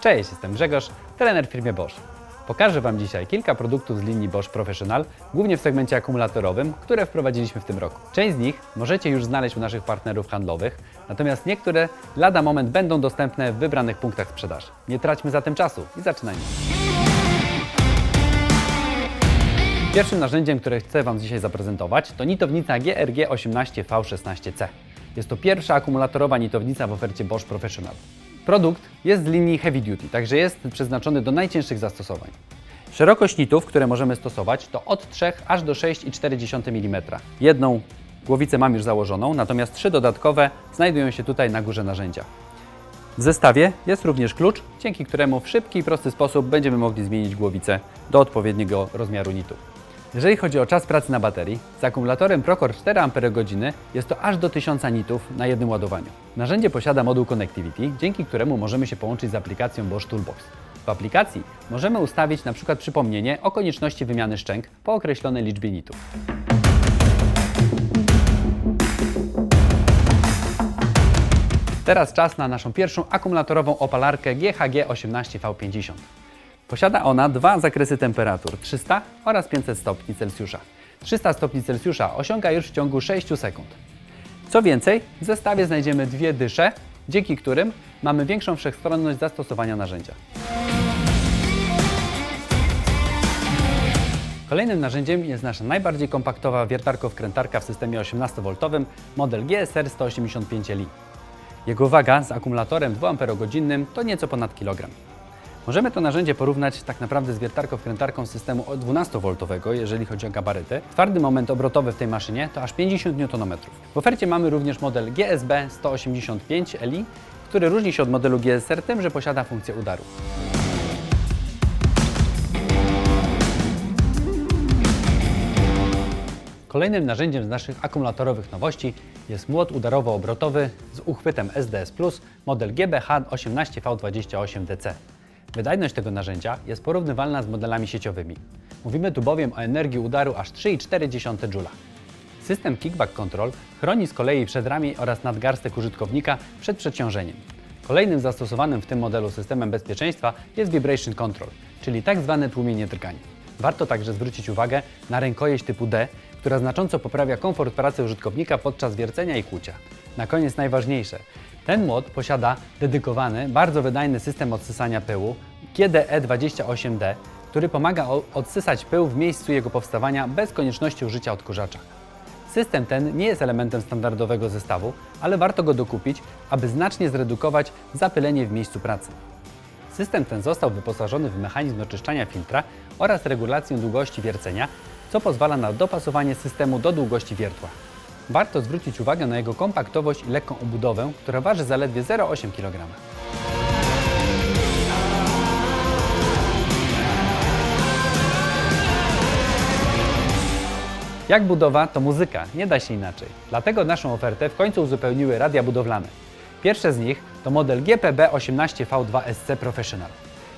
Cześć, jestem Grzegorz, trener w firmie Bosch. Pokażę Wam dzisiaj kilka produktów z linii Bosch Professional, głównie w segmencie akumulatorowym, które wprowadziliśmy w tym roku. Część z nich możecie już znaleźć u naszych partnerów handlowych, natomiast niektóre lada moment będą dostępne w wybranych punktach sprzedaży. Nie traćmy zatem czasu i zaczynajmy. Pierwszym narzędziem, które chcę Wam dzisiaj zaprezentować, to nitownica GRG18V16C. Jest to pierwsza akumulatorowa nitownica w ofercie Bosch Professional. Produkt jest z linii Heavy Duty, także jest przeznaczony do najcięższych zastosowań. Szerokość nitów, które możemy stosować, to od 3 aż do 6,4 mm. Jedną głowicę mam już założoną, natomiast trzy dodatkowe znajdują się tutaj na górze narzędzia. W zestawie jest również klucz, dzięki któremu w szybki i prosty sposób będziemy mogli zmienić głowicę do odpowiedniego rozmiaru nitu. Jeżeli chodzi o czas pracy na baterii, z akumulatorem Procore 4 Ah jest to aż do 1000 nitów na jednym ładowaniu. Narzędzie posiada moduł Connectivity, dzięki któremu możemy się połączyć z aplikacją Bosch Toolbox. W aplikacji możemy ustawić przykład przypomnienie o konieczności wymiany szczęk po określonej liczbie nitów. Teraz czas na naszą pierwszą akumulatorową opalarkę GHG18V50. Posiada ona dwa zakresy temperatur 300 oraz 500 stopni Celsjusza. 300 stopni Celsjusza osiąga już w ciągu 6 sekund. Co więcej, w zestawie znajdziemy dwie dysze, dzięki którym mamy większą wszechstronność zastosowania narzędzia. Kolejnym narzędziem jest nasza najbardziej kompaktowa wiertarko-wkrętarka w systemie 18V, model GSR 185Li. Jego waga z akumulatorem 2 Ah to nieco ponad kilogram. Możemy to narzędzie porównać tak naprawdę z wiertarką-wkrętarką systemu 12V, jeżeli chodzi o gabaryty. Twardy moment obrotowy w tej maszynie to aż 50 Nm. W ofercie mamy również model GSB 185 Li, który różni się od modelu GSR tym, że posiada funkcję udaru. Kolejnym narzędziem z naszych akumulatorowych nowości jest młot udarowo-obrotowy z uchwytem SDS Plus model GBH 18V28DC. Wydajność tego narzędzia jest porównywalna z modelami sieciowymi. Mówimy tu bowiem o energii udaru aż 3,4 Joule. System Kickback Control chroni z kolei przedramię oraz nadgarstek użytkownika przed przeciążeniem. Kolejnym zastosowanym w tym modelu systemem bezpieczeństwa jest Vibration Control, czyli tak zwane tłumienie drgań. Warto także zwrócić uwagę na rękojeść typu D, która znacząco poprawia komfort pracy użytkownika podczas wiercenia i kłucia. Na koniec najważniejsze. Ten młot posiada dedykowany, bardzo wydajny system odsysania pyłu GDE28D, który pomaga odsysać pył w miejscu jego powstawania bez konieczności użycia odkurzacza. System ten nie jest elementem standardowego zestawu, ale warto go dokupić, aby znacznie zredukować zapylenie w miejscu pracy. System ten został wyposażony w mechanizm oczyszczania filtra oraz regulację długości wiercenia, co pozwala na dopasowanie systemu do długości wiertła. Warto zwrócić uwagę na jego kompaktowość i lekką obudowę, która waży zaledwie 0,8 kg. Jak budowa, to muzyka, nie da się inaczej. Dlatego naszą ofertę w końcu uzupełniły radia budowlane. Pierwsze z nich to model GPB18V2SC Professional,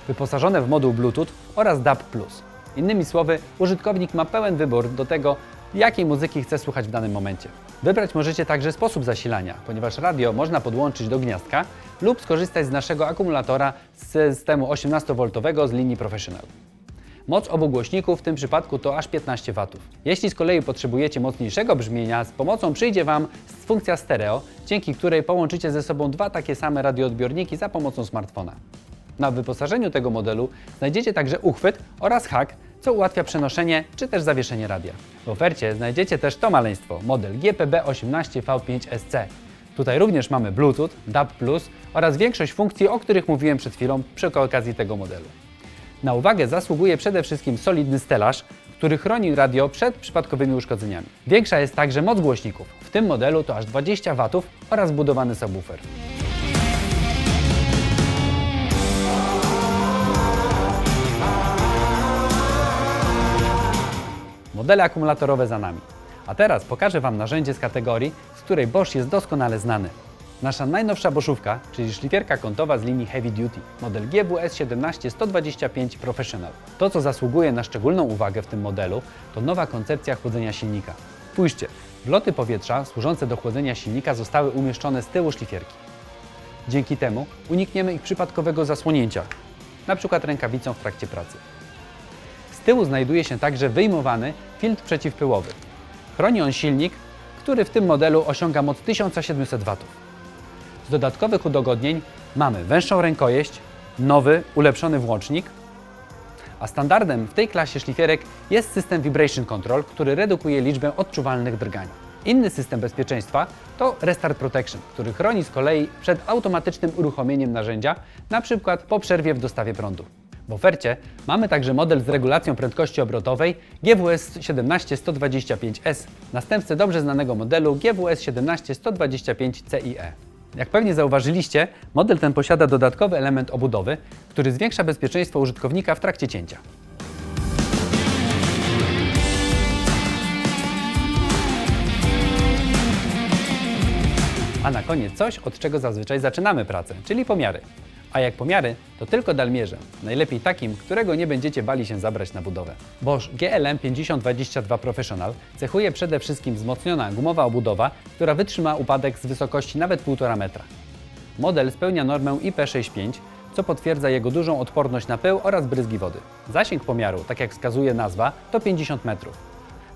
wyposażone w moduł Bluetooth oraz DAB+. Innymi słowy, użytkownik ma pełen wybór do tego, jakiej muzyki chce słuchać w danym momencie. Wybrać możecie także sposób zasilania, ponieważ radio można podłączyć do gniazdka lub skorzystać z naszego akumulatora z systemu 18V z linii Professional. Moc obu głośników w tym przypadku to aż 15 W. Jeśli z kolei potrzebujecie mocniejszego brzmienia, z pomocą przyjdzie Wam funkcja stereo, dzięki której połączycie ze sobą dwa takie same radioodbiorniki za pomocą smartfona. Na wyposażeniu tego modelu znajdziecie także uchwyt oraz hak, co ułatwia przenoszenie czy też zawieszenie radia. W ofercie znajdziecie też to maleństwo, model GPB18V5SC. Tutaj również mamy Bluetooth, DAB+, oraz większość funkcji, o których mówiłem przed chwilą przy okazji tego modelu. Na uwagę zasługuje przede wszystkim solidny stelaż, który chroni radio przed przypadkowymi uszkodzeniami. Większa jest także moc głośników. W tym modelu to aż 20 W oraz zbudowany subwoofer. Modele akumulatorowe za nami. A teraz pokażę Wam narzędzie z kategorii, z której Bosch jest doskonale znany. Nasza najnowsza boszówka, czyli szlifierka kątowa z linii Heavy Duty, model GWS 17125 Professional. To, co zasługuje na szczególną uwagę w tym modelu, to nowa koncepcja chłodzenia silnika. Spójrzcie, wloty powietrza służące do chłodzenia silnika zostały umieszczone z tyłu szlifierki. Dzięki temu unikniemy ich przypadkowego zasłonięcia, np. rękawicą w trakcie pracy. Tyłu znajduje się także wyjmowany filtr przeciwpyłowy. Chroni on silnik, który w tym modelu osiąga moc 1700 W. Z dodatkowych udogodnień mamy węższą rękojeść, nowy, ulepszony włącznik, a standardem w tej klasie szlifierek jest system Vibration Control, który redukuje liczbę odczuwalnych drgań. Inny system bezpieczeństwa to Restart Protection, który chroni z kolei przed automatycznym uruchomieniem narzędzia, np. po przerwie w dostawie prądu. W ofercie mamy także model z regulacją prędkości obrotowej GWS 17125S, następcę dobrze znanego modelu GWS 17125 CIE. Jak pewnie zauważyliście, model ten posiada dodatkowy element obudowy, który zwiększa bezpieczeństwo użytkownika w trakcie cięcia. A na koniec coś, od czego zazwyczaj zaczynamy pracę, czyli pomiary. A jak pomiary, to tylko dalmierzem, najlepiej takim, którego nie będziecie bali się zabrać na budowę. Bosch GLM 5022 Professional cechuje przede wszystkim wzmocniona gumowa obudowa, która wytrzyma upadek z wysokości nawet 1,5 metra. Model spełnia normę IP65, co potwierdza jego dużą odporność na pył oraz bryzgi wody. Zasięg pomiaru, tak jak wskazuje nazwa, to 50 metrów.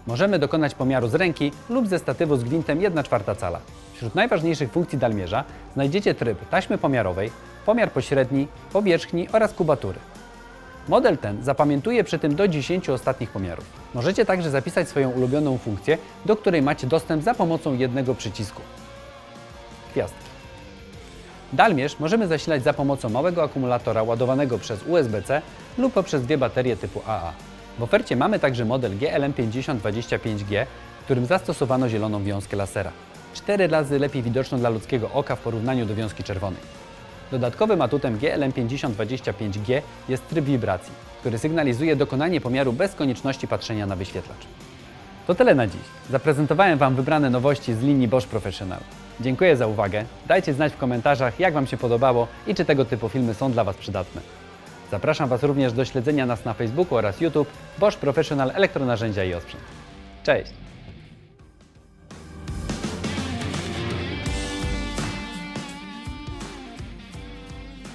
Możemy dokonać pomiaru z ręki lub ze statywu z gwintem 1,4 cala. Wśród najważniejszych funkcji dalmierza znajdziecie tryb taśmy pomiarowej, pomiar pośredni, powierzchni oraz kubatury. Model ten zapamiętuje przy tym do 10 ostatnich pomiarów. Możecie także zapisać swoją ulubioną funkcję, do której macie dostęp za pomocą jednego przycisku. Gwiazdki. Dalmierz możemy zasilać za pomocą małego akumulatora ładowanego przez USB-C lub poprzez dwie baterie typu AA. W ofercie mamy także model GLM5025G, w którym zastosowano zieloną wiązkę lasera. Cztery razy lepiej widoczną dla ludzkiego oka w porównaniu do wiązki czerwonej. Dodatkowym atutem GLM5025G jest tryb wibracji, który sygnalizuje dokonanie pomiaru bez konieczności patrzenia na wyświetlacz. To tyle na dziś. Zaprezentowałem Wam wybrane nowości z linii Bosch Professional. Dziękuję za uwagę. Dajcie znać w komentarzach, jak Wam się podobało i czy tego typu filmy są dla Was przydatne. Zapraszam Was również do śledzenia nas na Facebooku oraz YouTube Bosch Professional Elektronarzędzia i Osprzęt. Cześć!